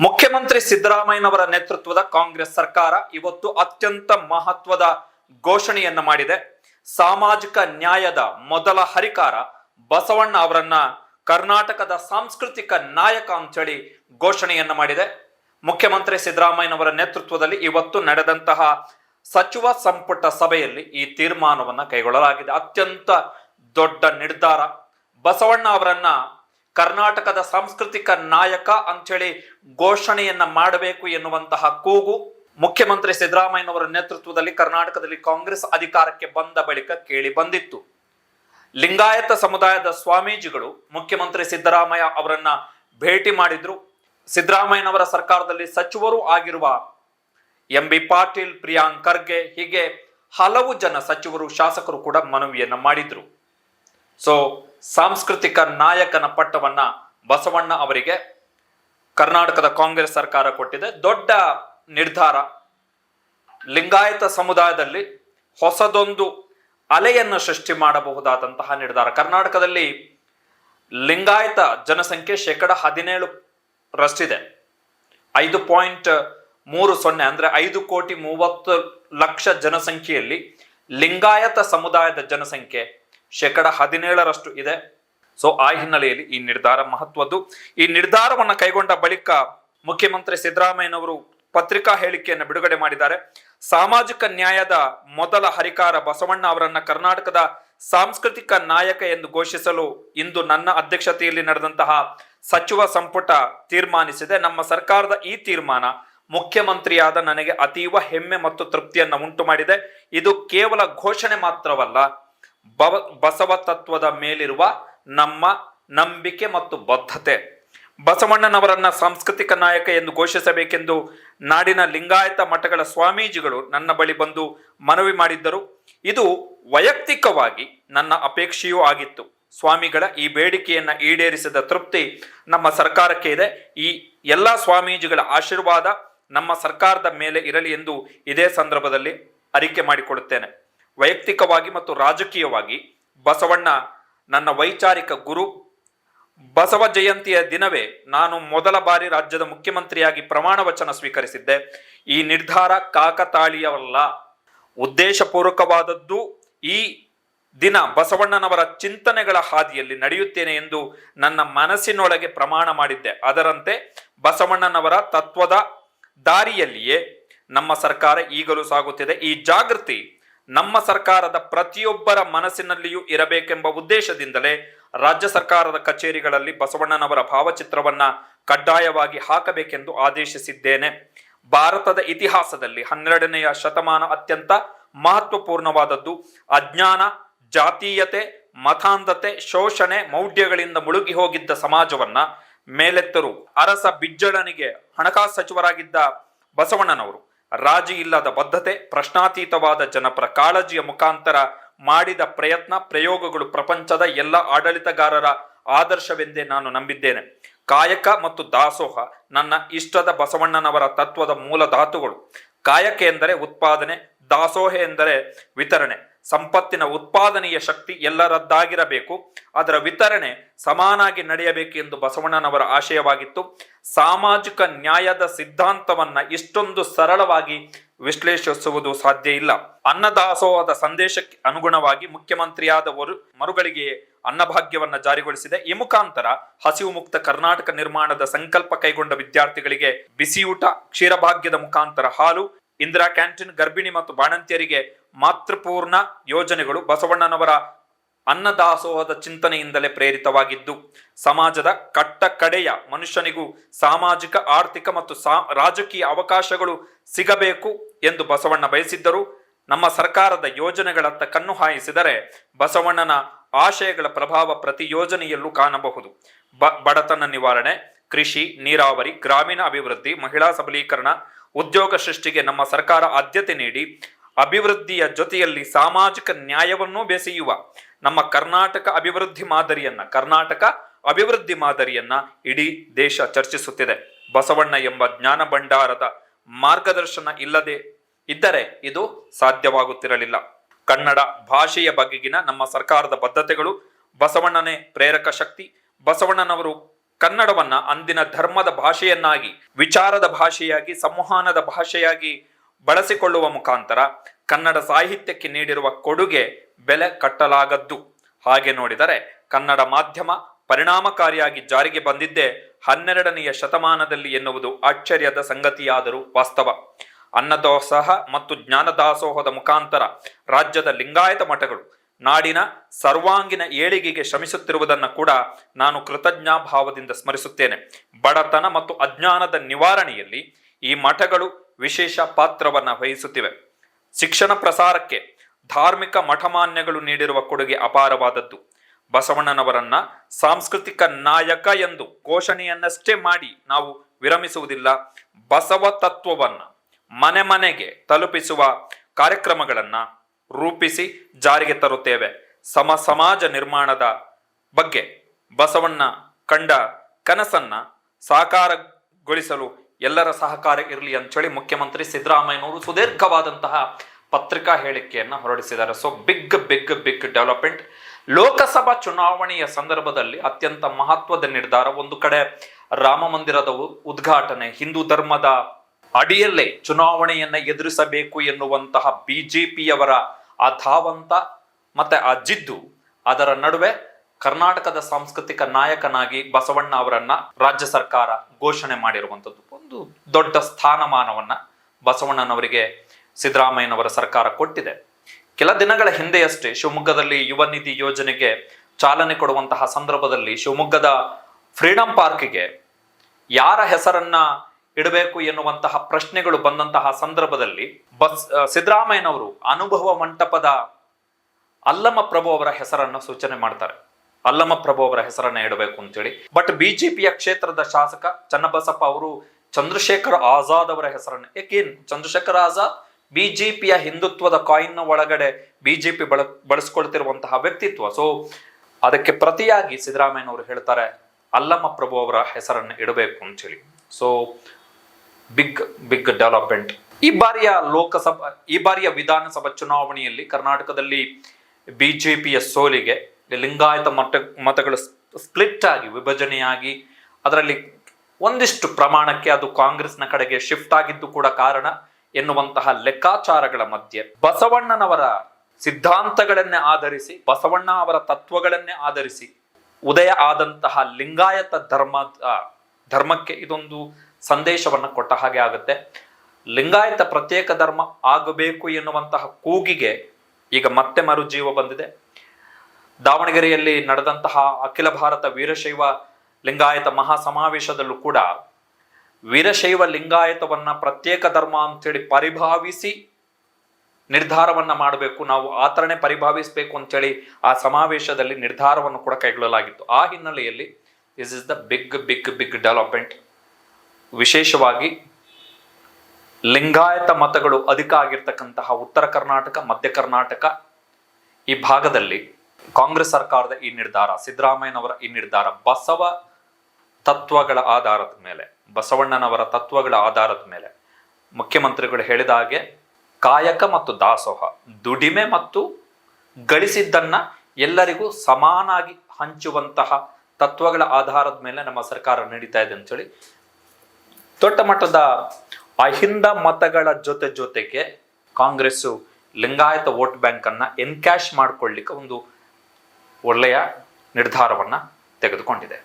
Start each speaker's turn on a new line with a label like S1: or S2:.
S1: ಮುಖ್ಯಮಂತ್ರಿ ಸಿದ್ದರಾಮಯ್ಯನವರ ನೇತೃತ್ವದ ಕಾಂಗ್ರೆಸ್ ಸರ್ಕಾರ ಇವತ್ತು ಅತ್ಯಂತ ಮಹತ್ವದ ಘೋಷಣೆಯನ್ನ ಮಾಡಿದೆ. ಸಾಮಾಜಿಕ ನ್ಯಾಯದ ಮೊದಲ ಹರಿಕಾರ ಬಸವಣ್ಣ ಅವರನ್ನ ಕರ್ನಾಟಕದ ಸಾಂಸ್ಕೃತಿಕ ನಾಯಕ ಅಂತೇಳಿ ಘೋಷಣೆಯನ್ನ ಮಾಡಿದೆ. ಮುಖ್ಯಮಂತ್ರಿ ಸಿದ್ದರಾಮಯ್ಯನವರ ನೇತೃತ್ವದಲ್ಲಿ ಇವತ್ತು ನಡೆದಂತಹ ಸಚಿವ ಸಂಪುಟ ಸಭೆಯಲ್ಲಿ ಈ ತೀರ್ಮಾನವನ್ನು ಕೈಗೊಳ್ಳಲಾಗಿದೆ. ಅತ್ಯಂತ ದೊಡ್ಡ ನಿರ್ಧಾರ. ಬಸವಣ್ಣ ಅವರನ್ನ ಕರ್ನಾಟಕದ ಸಾಂಸ್ಕೃತಿಕ ನಾಯಕ ಅಂಥೇಳಿ ಘೋಷಣೆಯನ್ನ ಮಾಡಬೇಕು ಎನ್ನುವಂತಹ ಕೂಗು ಮುಖ್ಯಮಂತ್ರಿ ಸಿದ್ದರಾಮಯ್ಯನವರ ನೇತೃತ್ವದಲ್ಲಿ ಕರ್ನಾಟಕದಲ್ಲಿ ಕಾಂಗ್ರೆಸ್ ಅಧಿಕಾರಕ್ಕೆ ಬಂದ ಬಳಿಕ ಕೇಳಿ ಬಂದಿತ್ತು. ಲಿಂಗಾಯತ ಸಮುದಾಯದ ಸ್ವಾಮೀಜಿಗಳು ಮುಖ್ಯಮಂತ್ರಿ ಸಿದ್ದರಾಮಯ್ಯ ಅವರನ್ನ ಭೇಟಿ ಮಾಡಿದ್ರು. ಸಿದ್ದರಾಮಯ್ಯನವರ ಸರ್ಕಾರದಲ್ಲಿ ಸಚಿವರು ಆಗಿರುವ ಎಂ ಬಿ ಪಾಟೀಲ್, ಪ್ರಿಯಾಂಕ್ ಖರ್ಗೆ ಹೀಗೆ ಹಲವು ಜನ ಸಚಿವರು, ಶಾಸಕರು ಕೂಡ ಮನವಿಯನ್ನ ಮಾಡಿದ್ರು. ಸೊ ಸಾಂಸ್ಕೃತಿಕ ನಾಯಕನ ಪಟ್ಟವನ್ನ ಬಸವಣ್ಣ ಅವರಿಗೆ ಕರ್ನಾಟಕದ ಕಾಂಗ್ರೆಸ್ ಸರ್ಕಾರ ಕೊಟ್ಟಿದೆ. ದೊಡ್ಡ ನಿರ್ಧಾರ. ಲಿಂಗಾಯತ ಸಮುದಾಯದಲ್ಲಿ ಹೊಸದೊಂದು ಅಲೆಯನ್ನು ಸೃಷ್ಟಿ ಮಾಡಬಹುದಾದಂತಹ ನಿರ್ಧಾರ. ಕರ್ನಾಟಕದಲ್ಲಿ ಲಿಂಗಾಯತ ಜನಸಂಖ್ಯೆ ಶೇಕಡ ಹದಿನೇಳು ರಷ್ಟಿದೆ. ಐದು ಪಾಯಿಂಟ್ ಮೂರು ಸೊನ್ನೆ ಅಂದ್ರೆ ಐದು ಕೋಟಿ ಮೂವತ್ತು ಲಕ್ಷ ಜನಸಂಖ್ಯೆಯಲ್ಲಿ ಲಿಂಗಾಯತ ಸಮುದಾಯದ ಜನಸಂಖ್ಯೆ ಶೇಕಡ ಹದಿನೇಳರಷ್ಟು ಇದೆ. ಸೊ ಆ ಹಿನ್ನೆಲೆಯಲ್ಲಿ ಈ ನಿರ್ಧಾರ ಮಹತ್ವದ್ದು. ಈ ನಿರ್ಧಾರವನ್ನು ಕೈಗೊಂಡ ಬಳಿಕ ಮುಖ್ಯಮಂತ್ರಿ ಸಿದ್ದರಾಮಯ್ಯನವರು ಪತ್ರಿಕಾ ಹೇಳಿಕೆಯನ್ನು ಬಿಡುಗಡೆ ಮಾಡಿದ್ದಾರೆ. ಸಾಮಾಜಿಕ ನ್ಯಾಯದ ಮೊದಲ ಹರಿಕಾರ ಬಸವಣ್ಣ ಅವರನ್ನ ಕರ್ನಾಟಕದ ಸಾಂಸ್ಕೃತಿಕ ನಾಯಕ ಎಂದು ಘೋಷಿಸಲು ಇಂದು ನನ್ನ ಅಧ್ಯಕ್ಷತೆಯಲ್ಲಿ ನಡೆದಂತಹ ಸಚಿವ ಸಂಪುಟ ತೀರ್ಮಾನಿಸಿದೆ. ನಮ್ಮ ಸರ್ಕಾರದ ಈ ತೀರ್ಮಾನ ಮುಖ್ಯಮಂತ್ರಿಯಾದ ನನಗೆ ಅತೀವ ಹೆಮ್ಮೆ ಮತ್ತು ತೃಪ್ತಿಯನ್ನು ಉಂಟು ಮಾಡಿದೆ ಇದು ಕೇವಲ ಘೋಷಣೆ ಮಾತ್ರವಲ್ಲ ಬಸವ ತತ್ವದ ಮೇಲಿರುವ ನಮ್ಮ ನಂಬಿಕೆ ಮತ್ತು ಬದ್ಧತೆ. ಬಸವಣ್ಣನವರನ್ನ ಸಾಂಸ್ಕೃತಿಕ ನಾಯಕ ಎಂದು ಘೋಷಿಸಬೇಕೆಂದು ನಾಡಿನ ಲಿಂಗಾಯತ ಮಠಗಳ ಸ್ವಾಮೀಜಿಗಳು ನನ್ನ ಬಳಿ ಬಂದು ಮನವಿ ಮಾಡಿದ್ದರು. ಇದು ವೈಯಕ್ತಿಕವಾಗಿ ನನ್ನ ಅಪೇಕ್ಷೆಯೂ ಆಗಿತ್ತು. ಸ್ವಾಮಿಗಳ ಈ ಬೇಡಿಕೆಯನ್ನ ಈಡೇರಿಸಿದ ತೃಪ್ತಿ ನಮ್ಮ ಸರ್ಕಾರಕ್ಕೆ ಇದೆ. ಈ ಎಲ್ಲ ಸ್ವಾಮೀಜಿಗಳ ಆಶೀರ್ವಾದ ನಮ್ಮ ಸರ್ಕಾರದ ಮೇಲೆ ಇರಲಿ ಎಂದು ಇದೇ ಸಂದರ್ಭದಲ್ಲಿ ಅರಿಕೆ ಮಾಡಿಕೊಡುತ್ತೇನೆ ವೈಯಕ್ತಿಕವಾಗಿ ಮತ್ತು ರಾಜಕೀಯವಾಗಿ ಬಸವಣ್ಣ ನನ್ನ ವೈಚಾರಿಕ ಗುರು. ಬಸವ ಜಯಂತಿಯ ದಿನವೇ ನಾನು ಮೊದಲ ಬಾರಿ ರಾಜ್ಯದ ಮುಖ್ಯಮಂತ್ರಿಯಾಗಿ ಪ್ರಮಾಣ ವಚನ ಸ್ವೀಕರಿಸಿದ್ದೆ. ಈ ನಿರ್ಧಾರ ಕಾಕತಾಳೀಯವಲ್ಲ. ಉದ್ದೇಶಪೂರ್ವಕವಾದದ್ದು ಈ ದಿನ ಬಸವಣ್ಣನವರ ಚಿಂತನೆಗಳ ಹಾದಿಯಲ್ಲಿ ನಡೆಯುತ್ತೇನೆ ಎಂದು ನನ್ನ ಮನಸ್ಸಿನೊಳಗೆ ಪ್ರಮಾಣ ಮಾಡಿದ್ದೆ. ಅದರಂತೆ ಬಸವಣ್ಣನವರ ತತ್ವದ ದಾರಿಯಲ್ಲಿಯೇ ನಮ್ಮ ಸರ್ಕಾರ ಈಗಲೂ ಸಾಗುತ್ತಿದೆ. ಈ ಜಾಗೃತಿ ನಮ್ಮ ಸರ್ಕಾರದ ಪ್ರತಿಯೊಬ್ಬರ ಮನಸ್ಸಿನಲ್ಲಿಯೂ ಇರಬೇಕೆಂಬ ಉದ್ದೇಶದಿಂದಲೇ ರಾಜ್ಯ ಸರ್ಕಾರದ ಕಚೇರಿಗಳಲ್ಲಿ ಬಸವಣ್ಣನವರ ಭಾವಚಿತ್ರವನ್ನ ಕಡ್ಡಾಯವಾಗಿ ಹಾಕಬೇಕೆಂದು ಆದೇಶಿಸಿದ್ದೇನೆ. ಭಾರತದ ಇತಿಹಾಸದಲ್ಲಿ ಹನ್ನೆರಡನೆಯ ಶತಮಾನ ಅತ್ಯಂತ ಮಹತ್ವಪೂರ್ಣವಾದದ್ದು ಅಜ್ಞಾನ, ಜಾತೀಯತೆ, ಮತಾಂಧತೆ, ಶೋಷಣೆ, ಮೌಢ್ಯಗಳಿಂದ ಮುಳುಗಿ ಹೋಗಿದ್ದ ಸಮಾಜವನ್ನ ಮೇಲೆತ್ತರು. ಅರಸ ಬಿಜ್ಜಳನಿಗೆ ಹಣಕಾಸು ಸಚಿವರಾಗಿದ್ದ ಬಸವಣ್ಣನವರು ರಾಜಿ ಇಲ್ಲದ ಬದ್ಧತೆ, ಪ್ರಶ್ನಾತೀತವಾದ ಜನಪರ ಕಾಳಜಿಯ ಮುಖಾಂತರ ಮಾಡಿದ ಪ್ರಯತ್ನ, ಪ್ರಯೋಗಗಳು ಪ್ರಪಂಚದ ಎಲ್ಲ ಆಡಳಿತಗಾರರ ಆದರ್ಶವೆಂದೇ ನಾನು ನಂಬಿದ್ದೇನೆ. ಕಾಯಕ ಮತ್ತು ದಾಸೋಹ ನನ್ನ ಇಷ್ಟದ ಬಸವಣ್ಣನವರ ತತ್ವದ ಮೂಲ ಧಾತುಗಳು. ಕಾಯಕ ಎಂದರೆ ಉತ್ಪಾದನೆ, ದಾಸೋಹ ಎಂದರೆ ವಿತರಣೆ. ಸಂಪತ್ತಿನ ಉತ್ಪಾದನೆಯ ಶಕ್ತಿ ಎಲ್ಲರದ್ದಾಗಿರಬೇಕು. ಅದರ ವಿತರಣೆ ಸಮಾನಾಗಿ ನಡೆಯಬೇಕು ಎಂದು ಬಸವಣ್ಣನವರ ಆಶಯವಾಗಿತ್ತು. ಸಾಮಾಜಿಕ ನ್ಯಾಯದ ಸಿದ್ಧಾಂತವನ್ನ ಇಷ್ಟೊಂದು ಸರಳವಾಗಿ ವಿಶ್ಲೇಷಿಸುವುದು ಸಾಧ್ಯ ಇಲ್ಲ. ಅನ್ನದಾಸೋಹದ ಸಂದೇಶಕ್ಕೆ ಅನುಗುಣವಾಗಿ ಮುಖ್ಯಮಂತ್ರಿಯಾದವರು ಮರುಗಳಿಗೆ ಅನ್ನಭಾಗ್ಯವನ್ನು ಜಾರಿಗೊಳಿಸಿದೆ. ಈ ಮುಖಾಂತರ ಹಸಿವು ಮುಕ್ತ ಕರ್ನಾಟಕ ನಿರ್ಮಾಣದ ಸಂಕಲ್ಪ ಕೈಗೊಂಡ ವಿದ್ಯಾರ್ಥಿಗಳಿಗೆ ಬಿಸಿಯೂಟ, ಕ್ಷೀರಭಾಗ್ಯದ ಮುಖಾಂತರ ಹಾಲು ಇಂದಿರಾ ಕ್ಯಾಂಟೀನ್ ಗರ್ಭಿಣಿ ಮತ್ತು ಬಾಣಂತಿಯರಿಗೆ ಮಾತೃಪೂರ್ಣ ಯೋಜನೆಗಳು ಬಸವಣ್ಣನವರ ಅನ್ನದಾಸೋಹದ ಚಿಂತನೆಯಿಂದಲೇ ಪ್ರೇರಿತವಾಗಿದ್ದು, ಸಮಾಜದ ಕಟ್ಟ ಕಡೆಯ ಮನುಷ್ಯನಿಗೂ ಸಾಮಾಜಿಕ, ಆರ್ಥಿಕ ಮತ್ತು ಸಾ, ರಾಜಕೀಯ ಅವಕಾಶಗಳು ಸಿಗಬೇಕು ಎಂದು ಬಸವಣ್ಣ ಬಯಸಿದ್ದರು. ನಮ್ಮ ಸರ್ಕಾರದ ಯೋಜನೆಗಳತ್ತ ಕಣ್ಣು ಹಾಯಿಸಿದರೆ ಬಸವಣ್ಣನ ಆಶಯಗಳ ಪ್ರಭಾವ ಪ್ರತಿ ಯೋಜನೆಯಲ್ಲೂ ಕಾಣಬಹುದು. ಬ, ಬಡತನ ನಿವಾರಣೆ, ಕೃಷಿ, ನೀರಾವರಿ, ಗ್ರಾಮೀಣ ಅಭಿವೃದ್ಧಿ, ಮಹಿಳಾ ಸಬಲೀಕರಣ ಉದ್ಯೋಗ ಸೃಷ್ಟಿಗೆ ನಮ್ಮ ಸರ್ಕಾರ ಆದ್ಯತೆ ನೀಡಿ, ಅಭಿವೃದ್ಧಿಯ ಜೊತೆಯಲ್ಲಿ ಸಾಮಾಜಿಕ ನ್ಯಾಯವನ್ನೂ ಬೆಸೆಯುವ ನಮ್ಮ ಕರ್ನಾಟಕ ಅಭಿವೃದ್ಧಿ ಮಾದರಿಯನ್ನ, ಕರ್ನಾಟಕ ಅಭಿವೃದ್ಧಿ ಮಾದರಿಯನ್ನ ಇಡೀ ದೇಶ ಚರ್ಚಿಸುತ್ತಿದೆ. ಬಸವಣ್ಣ ಎಂಬ ಜ್ಞಾನ ಭಂಡಾರದ ಮಾರ್ಗದರ್ಶನ ಇಲ್ಲದೆ ಇದ್ದರೆ ಇದು ಸಾಧ್ಯವಾಗುತ್ತಿರಲಿಲ್ಲ. ಕನ್ನಡ ಭಾಷೆಯ ಬಗೆಗಿನ ನಮ್ಮ ಸರ್ಕಾರದ ಬದ್ಧತೆಗಳು ಬಸವಣ್ಣನೇ ಪ್ರೇರಕ ಶಕ್ತಿ. ಬಸವಣ್ಣನವರು ಕನ್ನಡವನ್ನ ಅಂದಿನ ಧರ್ಮದ ಭಾಷೆಯನ್ನಾಗಿ, ವಿಚಾರದ ಭಾಷೆಯಾಗಿ, ಸಂವಹನದ ಭಾಷೆಯಾಗಿ ಬಳಸಿಕೊಳ್ಳುವ ಮುಖಾಂತರ ಕನ್ನಡ ಸಾಹಿತ್ಯಕ್ಕೆ ನೀಡಿರುವ ಕೊಡುಗೆ ಬೆಲೆ ಕಟ್ಟಲಾಗದ್ದು. ಹಾಗೆ ನೋಡಿದರೆ ಕನ್ನಡ ಮಾಧ್ಯಮ ಪರಿಣಾಮಕಾರಿಯಾಗಿ ಜಾರಿಗೆ ಬಂದಿದ್ದೇ ಹನ್ನೆರಡನೆಯ ಶತಮಾನದಲ್ಲಿ ಎನ್ನುವುದು ಆಶ್ಚರ್ಯದ ಸಂಗತಿಯಾದರೂ ವಾಸ್ತವ. ಅನ್ನದಾಸೋಹ ಮತ್ತು ಜ್ಞಾನದಾಸೋಹದ ಮುಖಾಂತರ ರಾಜ್ಯದ ಲಿಂಗಾಯತ ಮಠಗಳು ನಾಡಿನ ಸರ್ವಾಂಗಿನ ಏಳಿಗೆಗೆ ಶ್ರಮಿಸುತ್ತಿರುವುದನ್ನು ಕೂಡ ನಾನು ಕೃತಜ್ಞಾಭಾವದಿಂದ ಸ್ಮರಿಸುತ್ತೇನೆ. ಬಡತನ ಮತ್ತು ಅಜ್ಞಾನದ ನಿವಾರಣೆಯಲ್ಲಿ ಈ ಮಠಗಳು ವಿಶೇಷ ಪಾತ್ರವನ್ನು ವಹಿಸುತ್ತಿವೆ. ಶಿಕ್ಷಣ ಪ್ರಸಾರಕ್ಕೆ ಧಾರ್ಮಿಕ ಮಠಮಾನ್ಯಗಳು ನೀಡಿರುವ ಕೊಡುಗೆ ಅಪಾರವಾದದ್ದು. ಬಸವಣ್ಣನವರನ್ನ ಸಾಂಸ್ಕೃತಿಕ ನಾಯಕ ಎಂದು ಘೋಷಣೆಯನ್ನಷ್ಟೇ ಮಾಡಿ ನಾವು ವಿರಮಿಸುವುದಿಲ್ಲ. ಬಸವ ತತ್ವವನ್ನು ಮನೆ ಮನೆಗೆ ತಲುಪಿಸುವ ಕಾರ್ಯಕ್ರಮಗಳನ್ನ ರೂಪಿಸಿ ಜಾರಿಗೆ ತರುತ್ತೇವೆ. ಸಮ ಸಮಾಜ ನಿರ್ಮಾಣದ ಬಗ್ಗೆ ಬಸವಣ್ಣ ಕಂಡ ಕನಸನ್ನ ಸಾಕಾರಗೊಳಿಸಲು ಎಲ್ಲರ ಸಹಕಾರ ಇರಲಿ ಅಂತೇಳಿ ಮುಖ್ಯಮಂತ್ರಿ ಸಿದ್ದರಾಮಯ್ಯನವರು ಸುದೀರ್ಘವಾದಂತಹ ಪತ್ರಿಕಾ ಹೇಳಿಕೆಯನ್ನು ಹೊರಡಿಸಿದ್ದಾರೆ. So big big big development Lok Sabha ಚುನಾವಣೆಯ ಸಂದರ್ಭದಲ್ಲಿ ಅತ್ಯಂತ ಮಹತ್ವದ ನಿರ್ಧಾರ ಒಂದು ಕಡೆ ರಾಮ ಮಂದಿರದ ಉದ್ಘಾಟನೆ, ಹಿಂದೂ ಧರ್ಮದ ಅಡಿಯಲ್ಲೇ ಚುನಾವಣೆಯನ್ನ ಎದುರಿಸಬೇಕು ಎನ್ನುವಂತಹ ಬಿಜೆಪಿಯವರ ಆ ಧಾವಂತ ಮತ್ತೆ ಆ ಜಿದ್ದು ಅದರ ನಡುವೆ ಕರ್ನಾಟಕದ ಸಾಂಸ್ಕೃತಿಕ ನಾಯಕನಾಗಿ ಬಸವಣ್ಣ ಅವರನ್ನ ರಾಜ್ಯ ಸರ್ಕಾರ ಘೋಷಣೆ ಮಾಡಿರುವಂಥದ್ದು. ಒಂದು ದೊಡ್ಡ ಸ್ಥಾನಮಾನವನ್ನ ಬಸವಣ್ಣನವರಿಗೆ ಸಿದ್ದರಾಮಯ್ಯನವರ ಸರ್ಕಾರ ಕೊಟ್ಟಿದೆ. ಕೆಲ ದಿನಗಳ ಹಿಂದೆಯಷ್ಟೇ ಶಿವಮೊಗ್ಗದಲ್ಲಿ ಯುವ ನಿಧಿ ಯೋಜನೆಗೆ ಚಾಲನೆ ಕೊಡುವಂತಹ ಸಂದರ್ಭದಲ್ಲಿ ಶಿವಮೊಗ್ಗದ ಫ್ರೀಡಂ ಪಾರ್ಕ್ಗೆ ಯಾರ ಹೆಸರನ್ನ ಇಡಬೇಕು ಎನ್ನುವಂತಹ ಪ್ರಶ್ನೆಗಳು ಬಂದಂತಹ ಸಂದರ್ಭದಲ್ಲಿ ಬಸ್ ಸಿದ್ದರಾಮಯ್ಯನವರು ಅನುಭವ ಮಂಟಪದ ಅಲ್ಲಮ ಪ್ರಭು ಅವರ ಹೆಸರನ್ನ ಸೂಚನೆ ಮಾಡ್ತಾರೆ. ಅಲ್ಲಮ ಪ್ರಭು ಅವರ ಹೆಸರನ್ನ ಇಡಬೇಕು ಅಂತೇಳಿ. ಬಟ್ ಬಿಜೆಪಿಯ ಕ್ಷೇತ್ರದ ಶಾಸಕ ಚನ್ನಬಸಪ್ಪ ಅವರು ಚಂದ್ರಶೇಖರ್ ಆಜಾದ್ ಅವರ ಹೆಸರನ್ನ ಏಕೇನ್ ಚಂದ್ರಶೇಖರ್ ಆಜಾದ್? ಬಿಜೆಪಿಯ ಹಿಂದುತ್ವದ ಕಾಯಿನ್ ಒಳಗಡೆ ಬಿಜೆಪಿ ಬಳ, ಬಳಸ್ಕೊಳ್ತಿರುವಂತಹ ವ್ಯಕ್ತಿತ್ವ. ಸೊ ಅದಕ್ಕೆ ಪ್ರತಿಯಾಗಿ ಸಿದ್ದರಾಮಯ್ಯನವರು ಹೇಳ್ತಾರೆ ಅಲ್ಲಮ ಪ್ರಭು ಅವರ ಹೆಸರನ್ನು ಇಡಬೇಕು ಅಂತೇಳಿ. So big big development. ಈ ಬಾರಿಯ ಲೋಕಸಭಾ, ಈ ಬಾರಿಯ ವಿಧಾನಸಭಾ ಚುನಾವಣೆಯಲ್ಲಿ ಕರ್ನಾಟಕದಲ್ಲಿ ಬಿಜೆಪಿಯ ಸೋಲಿಗೆ ಲಿಂಗಾಯತ ಮತ ಮತಗಳು ಸ್ಪ್ಲಿಟ್ ಆಗಿ, ವಿಭಜನೆಯಾಗಿ ಅದರಲ್ಲಿ ಒಂದಿಷ್ಟು ಪ್ರಮಾಣಕ್ಕೆ ಅದು ಕಾಂಗ್ರೆಸ್ನ ಕಡೆಗೆ ಶಿಫ್ಟ್ ಆಗಿದ್ದು ಕೂಡ ಕಾರಣ ಎನ್ನುವಂತಹ ಲೆಕ್ಕಾಚಾರಗಳ ಮಧ್ಯೆ. ಬಸವಣ್ಣನವರ ಸಿದ್ಧಾಂತಗಳನ್ನೇ ಆಧರಿಸಿ, ಬಸವಣ್ಣ ಅವರ ತತ್ವಗಳನ್ನೇ ಆಧರಿಸಿ, ಉದಯ ಆದಂತಹ ಲಿಂಗಾಯತ ಧರ್ಮ ಧರ್ಮಕ್ಕೆ ಇದೊಂದು ಸಂದೇಶವನ್ನ ಕೊಟ್ಟ ಹಾಗೆ ಆಗುತ್ತೆ. ಲಿಂಗಾಯತ ಪ್ರತ್ಯೇಕ ಧರ್ಮ ಆಗಬೇಕು ಎನ್ನುವಂತಹ ಕೂಗಿಗೆ ಈಗ ಮತ್ತೆ ಮರುಜೀವ ಬಂದಿದೆ. ದಾವಣಗೆರೆಯಲ್ಲಿ ನಡೆದಂತಹ ಅಖಿಲ ಭಾರತ ವೀರಶೈವ ಲಿಂಗಾಯತ ಮಹಾ ಸಮಾವೇಶದಲ್ಲೂ ಕೂಡ ವೀರಶೈವ ಲಿಂಗಾಯತವನ್ನ ಪ್ರತ್ಯೇಕ ಧರ್ಮ ಅಂತೇಳಿ ಪರಿಭಾವಿಸಿ ನಿರ್ಧಾರವನ್ನ ಮಾಡಬೇಕು. ನಾವು ಆಚರಣೆ ಪರಿಭಾವಿಸಬೇಕು ಅಂತೇಳಿ ಆ ಸಮಾವೇಶದಲ್ಲಿ ನಿರ್ಧಾರವನ್ನು ಕೂಡ ಕೈಗೊಳ್ಳಲಾಗಿತ್ತು. ಆ ಹಿನ್ನೆಲೆಯಲ್ಲಿ this is the big big big development ವಿಶೇಷವಾಗಿ ಲಿಂಗಾಯತ ಮತಗಳು ಅಧಿಕ ಆಗಿರ್ತಕ್ಕಂತಹ ಉತ್ತರ ಕರ್ನಾಟಕ, ಮಧ್ಯ ಕರ್ನಾಟಕ ಈ ಭಾಗದಲ್ಲಿ ಕಾಂಗ್ರೆಸ್ ಸರ್ಕಾರದ ಈ ನಿರ್ಧಾರ, ಸಿದ್ದರಾಮಯ್ಯನವರ ಈ ನಿರ್ಧಾರ ಬಸವ ತತ್ವಗಳ ಆಧಾರದ ಮೇಲೆ, ಬಸವಣ್ಣನವರ ತತ್ವಗಳ ಆಧಾರದ ಮೇಲೆ ಮುಖ್ಯಮಂತ್ರಿಗಳು ಹೇಳಿದ ಹಾಗೆ ಕಾಯಕ ಮತ್ತು ದಾಸೋಹ, ದುಡಿಮೆ ಮತ್ತು ಗಳಿಸಿದ್ದನ್ನ ಎಲ್ಲರಿಗೂ ಸಮಾನಾಗಿ ಹಂಚುವಂತಹ ತತ್ವಗಳ ಆಧಾರದ ಮೇಲೆ ನಮ್ಮ ಸರ್ಕಾರ ನಡೀತಾ ಇದೆ ಅಂತೇಳಿ ದೊಡ್ಡ ಮಟ್ಟದ ಅಹಿಂದ ಮತಗಳ ಜೊತೆ ಜೊತೆಗೆ ಕಾಂಗ್ರೆಸ್ಸು ಲಿಂಗಾಯತ ವೋಟ್ ಬ್ಯಾಂಕ್ ಅನ್ನ ಎನ್ಕ್ಯಾಶ್ ಮಾಡ್ಕೊಳ್ಳಿಕ್ಕೆ ಒಂದು ಒಳ್ಳೆಯ ನಿರ್ಧಾರವನ್ನ ತೆಗೆದುಕೊಂಡಿದೆ.